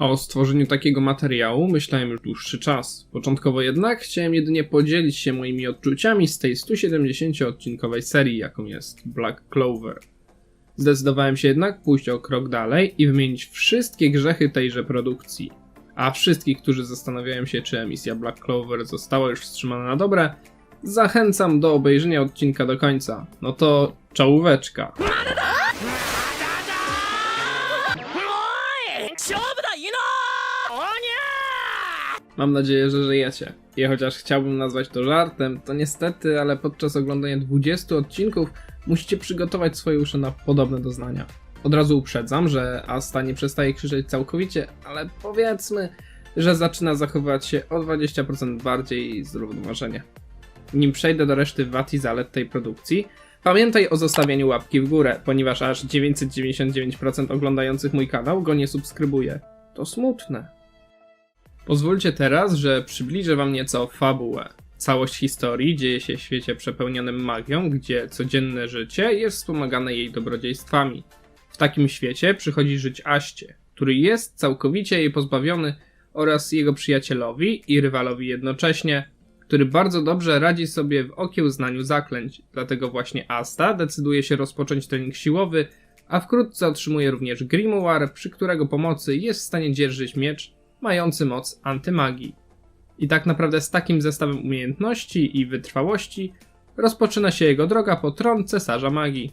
O stworzeniu takiego materiału myślałem już dłuższy czas. Początkowo jednak chciałem jedynie podzielić się moimi odczuciami z tej 170-odcinkowej serii, jaką jest Black Clover. Zdecydowałem się jednak pójść o krok dalej i wymienić wszystkie grzechy tejże produkcji. A wszystkich, którzy zastanawiają się, czy emisja Black Clover została już wstrzymana na dobre, zachęcam do obejrzenia odcinka do końca. No to czołóweczka. Mam nadzieję, że żyjecie. I chociaż chciałbym nazwać to żartem, to niestety, ale podczas oglądania 20 odcinków musicie przygotować swoje uszy na podobne doznania. Od razu uprzedzam, że Asta nie przestaje krzyczeć całkowicie, ale powiedzmy, że zaczyna zachowywać się o 20% bardziej zrównoważenie. Nim przejdę do reszty wad i zalet tej produkcji, pamiętaj o zostawieniu łapki w górę, ponieważ aż 999% oglądających mój kanał go nie subskrybuje. To smutne. Pozwólcie teraz, że przybliżę wam nieco fabułę. Całość historii dzieje się w świecie przepełnionym magią, gdzie codzienne życie jest wspomagane jej dobrodziejstwami. W takim świecie przychodzi żyć Aście, który jest całkowicie jej pozbawiony oraz jego przyjacielowi i rywalowi jednocześnie, który bardzo dobrze radzi sobie w okiełznaniu zaklęć. Dlatego właśnie Asta decyduje się rozpocząć trening siłowy, a wkrótce otrzymuje również Grimoire, przy którego pomocy jest w stanie dzierżyć miecz mający moc antymagii. I tak naprawdę z takim zestawem umiejętności i wytrwałości rozpoczyna się jego droga po tron cesarza magii.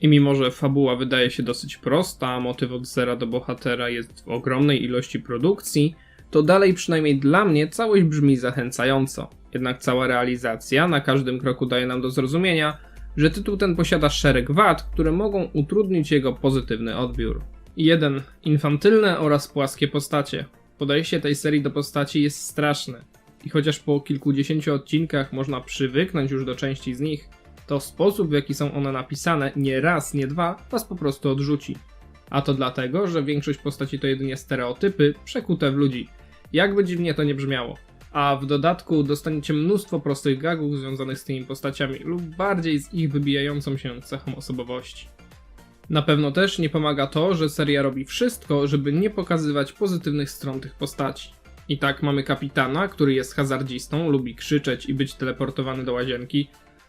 I mimo, że fabuła wydaje się dosyć prosta, a motyw od zera do bohatera jest w ogromnej ilości produkcji, to dalej przynajmniej dla mnie całość brzmi zachęcająco. Jednak cała realizacja na każdym kroku daje nam do zrozumienia, że tytuł ten posiada szereg wad, które mogą utrudnić jego pozytywny odbiór. 1. Infantylne oraz płaskie postacie. Podejście tej serii do postaci jest straszne. I chociaż po kilkudziesięciu odcinkach można przywyknąć już do części z nich, to sposób w jaki są one napisane nie raz, nie dwa was po prostu odrzuci. A to dlatego, że większość postaci to jedynie stereotypy przekute w ludzi. Jakby dziwnie to nie brzmiało. A w dodatku dostaniecie mnóstwo prostych gagów związanych z tymi postaciami lub bardziej z ich wybijającą się cechą osobowości. Na pewno też nie pomaga to, że seria robi wszystko, żeby nie pokazywać pozytywnych stron tych postaci. I tak mamy kapitana, który jest hazardzistą, lubi krzyczeć i być teleportowany do łazienki.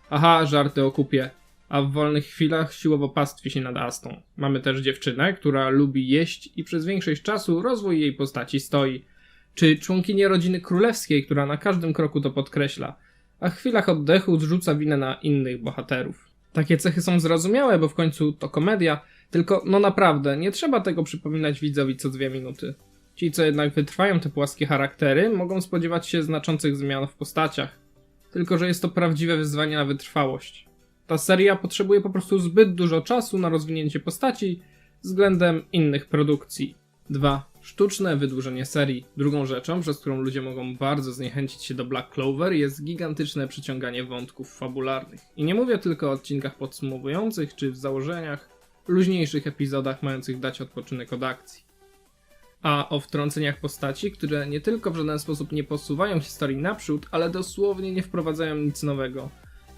Aha, żarty o kupie. A w wolnych chwilach siłowo pastwi się nad Astą. Mamy też dziewczynę, która lubi jeść i przez większość czasu rozwój jej postaci stoi. Czy członkinię rodziny królewskiej, która na każdym kroku to podkreśla, a w chwilach oddechu zrzuca winę na innych bohaterów. Takie cechy są zrozumiałe, bo w końcu to komedia, tylko no naprawdę, nie trzeba tego przypominać widzowi co dwie minuty. Ci, co jednak wytrwają te płaskie charaktery, mogą spodziewać się znaczących zmian w postaciach. Tylko, że jest to prawdziwe wyzwanie na wytrwałość. Ta seria potrzebuje po prostu zbyt dużo czasu na rozwinięcie postaci względem innych produkcji. 2. Sztuczne wydłużenie serii. Drugą rzeczą, przez którą ludzie mogą bardzo zniechęcić się do Black Clover, jest gigantyczne przyciąganie wątków fabularnych. I nie mówię tylko o odcinkach podsumowujących czy w założeniach luźniejszych epizodach mających dać odpoczynek od akcji. A o wtrąceniach postaci, które nie tylko w żaden sposób nie posuwają historii naprzód, ale dosłownie nie wprowadzają nic nowego.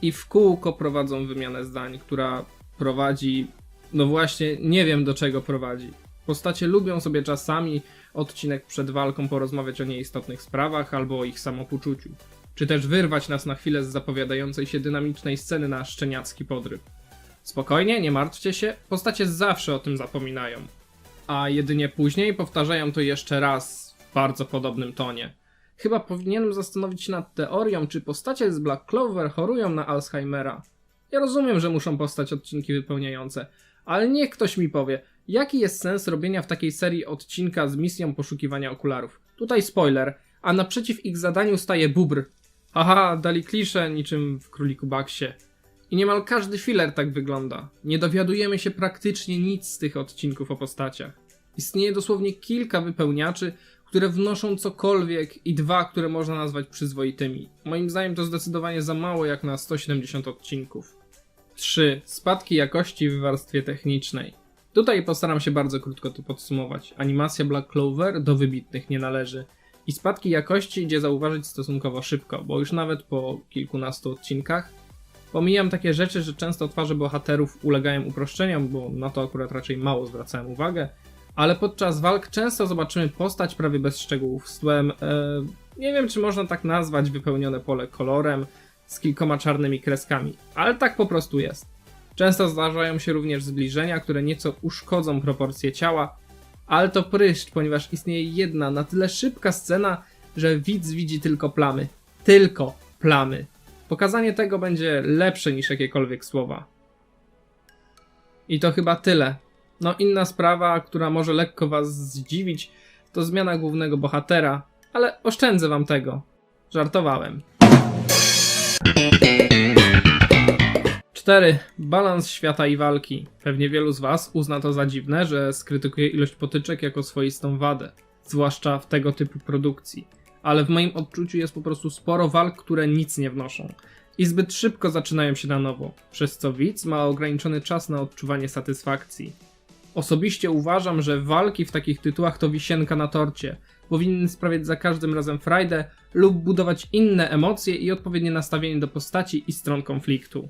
I w kółko prowadzą wymianę zdań, która prowadzi, no właśnie, nie wiem do czego prowadzi. Postacie lubią sobie czasami odcinek przed walką porozmawiać o nieistotnych sprawach albo o ich samopoczuciu. Czy też wyrwać nas na chwilę z zapowiadającej się dynamicznej sceny na szczeniacki podryw. Spokojnie, nie martwcie się, postacie zawsze o tym zapominają. A jedynie później powtarzają to jeszcze raz w bardzo podobnym tonie. Chyba powinienem zastanowić się nad teorią, czy postacie z Black Clover chorują na Alzheimera. Ja rozumiem, że muszą powstać odcinki wypełniające, ale niech ktoś mi powie, jaki jest sens robienia w takiej serii odcinka z misją poszukiwania okularów. Tutaj spoiler, a naprzeciw ich zadaniu staje bubr. Haha, dali klisze niczym w Króliku Baksie. I niemal każdy filler tak wygląda. Nie dowiadujemy się praktycznie nic z tych odcinków o postaciach. Istnieje dosłownie kilka wypełniaczy, które wnoszą cokolwiek i dwa, które można nazwać przyzwoitymi. Moim zdaniem to zdecydowanie za mało jak na 170 odcinków. 3. Spadki jakości w warstwie technicznej. Tutaj postaram się bardzo krótko to podsumować. Animacja Black Clover do wybitnych nie należy. I spadki jakości idzie zauważyć stosunkowo szybko, bo już nawet po kilkunastu odcinkach pomijam takie rzeczy, że często twarze bohaterów ulegają uproszczeniom, bo na to akurat raczej mało zwracałem uwagę, Ale podczas walk często zobaczymy postać prawie bez szczegółów, z tłem, e, nie wiem czy można tak nazwać, wypełnione pole kolorem, z kilkoma czarnymi kreskami, ale tak po prostu jest. Często zdarzają się również zbliżenia, które nieco uszkodzą proporcje ciała, ale to pryszcz, ponieważ istnieje jedna na tyle szybka scena, że widz widzi tylko plamy. Tylko plamy. Pokazanie tego będzie lepsze niż jakiekolwiek słowa. I to chyba tyle. No inna sprawa, która może lekko was zdziwić, to zmiana głównego bohatera, ale oszczędzę wam tego. Żartowałem. 4. Balans świata i walki. Pewnie wielu z Was uzna to za dziwne, że skrytykuję ilość potyczek jako swoistą wadę, zwłaszcza w tego typu produkcji. Ale w moim odczuciu jest po prostu sporo walk, które nic nie wnoszą i zbyt szybko zaczynają się na nowo, przez co widz ma ograniczony czas na odczuwanie satysfakcji. Osobiście uważam, że walki w takich tytułach to wisienka na torcie. Powinny sprawiać za każdym razem frajdę lub budować inne emocje i odpowiednie nastawienie do postaci i stron konfliktu.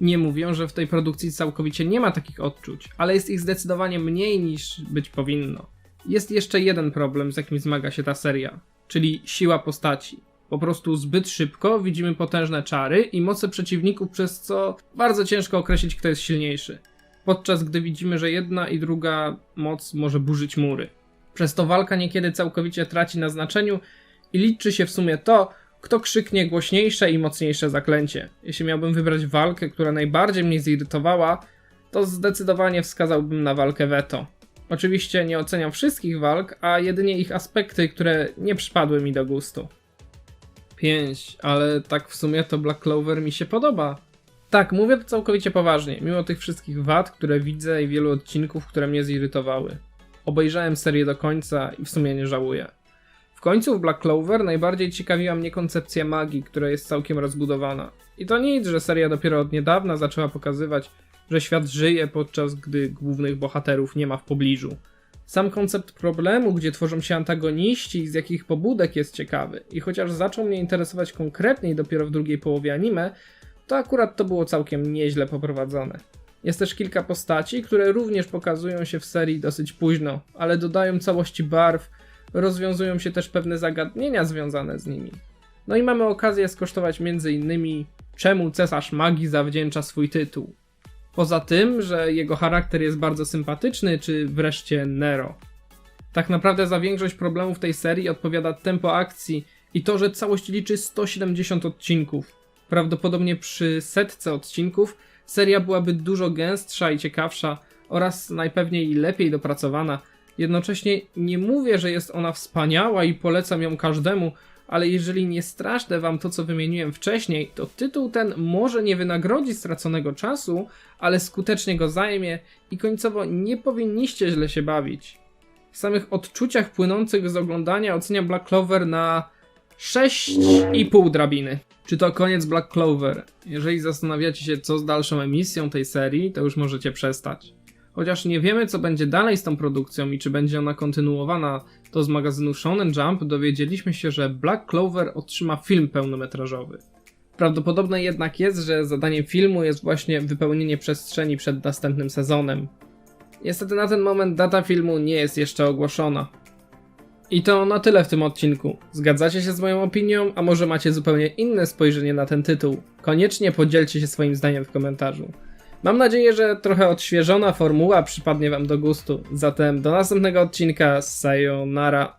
Nie mówię, że w tej produkcji całkowicie nie ma takich odczuć, ale jest ich zdecydowanie mniej niż być powinno. Jest jeszcze jeden problem, z jakim zmaga się ta seria, czyli siła postaci. Po prostu zbyt szybko widzimy potężne czary i moce przeciwników, przez co bardzo ciężko określić, kto jest silniejszy. Podczas gdy widzimy, że jedna i druga moc może burzyć mury. Przez to walka niekiedy całkowicie traci na znaczeniu i liczy się w sumie to, kto krzyknie głośniejsze i mocniejsze zaklęcie. Jeśli miałbym wybrać walkę, która najbardziej mnie zirytowała, to zdecydowanie wskazałbym na walkę Veto. Oczywiście nie oceniam wszystkich walk, a jedynie ich aspekty, które nie przypadły mi do gustu. 5, ale tak w sumie to Black Clover mi się podoba. Tak, mówię to całkowicie poważnie, mimo tych wszystkich wad, które widzę i wielu odcinków, które mnie zirytowały. Obejrzałem serię do końca i w sumie nie żałuję. W końcu w Black Clover najbardziej ciekawiła mnie koncepcja magii, która jest całkiem rozbudowana. I to nic, że seria dopiero od niedawna zaczęła pokazywać, że świat żyje podczas gdy głównych bohaterów nie ma w pobliżu. Sam koncept problemu, gdzie tworzą się antagoniści i z jakich pobudek jest ciekawy. I chociaż zaczął mnie interesować konkretniej dopiero w drugiej połowie anime, to akurat to było całkiem nieźle poprowadzone. Jest też kilka postaci, które również pokazują się w serii dosyć późno, ale dodają całości barw, rozwiązują się też pewne zagadnienia związane z nimi. No i mamy okazję skosztować m.in. czemu cesarz magii zawdzięcza swój tytuł. Poza tym, że jego charakter jest bardzo sympatyczny, czy wreszcie Nero. Tak naprawdę za większość problemów tej serii odpowiada tempo akcji i to, że całość liczy 170 odcinków. Prawdopodobnie przy setce odcinków seria byłaby dużo gęstsza i ciekawsza oraz najpewniej lepiej dopracowana. Jednocześnie nie mówię, że jest ona wspaniała i polecam ją każdemu, ale jeżeli nie straszne wam to, co wymieniłem wcześniej, to tytuł ten może nie wynagrodzi straconego czasu, ale skutecznie go zajmie i końcowo nie powinniście źle się bawić. W samych odczuciach płynących z oglądania oceniam Black Clover na 6,5 drabiny. Czy to koniec Black Clover? Jeżeli zastanawiacie się, co z dalszą emisją tej serii, to już możecie przestać. Chociaż nie wiemy, co będzie dalej z tą produkcją i czy będzie ona kontynuowana, to z magazynu Shonen Jump dowiedzieliśmy się, że Black Clover otrzyma film pełnometrażowy. Prawdopodobne jednak jest, że zadaniem filmu jest właśnie wypełnienie przestrzeni przed następnym sezonem. Niestety na ten moment data filmu nie jest jeszcze ogłoszona. I to na tyle w tym odcinku. Zgadzacie się z moją opinią, a może macie zupełnie inne spojrzenie na ten tytuł? Koniecznie podzielcie się swoim zdaniem w komentarzu. Mam nadzieję, że trochę odświeżona formuła przypadnie Wam do gustu. Zatem do następnego odcinka. Sayonara.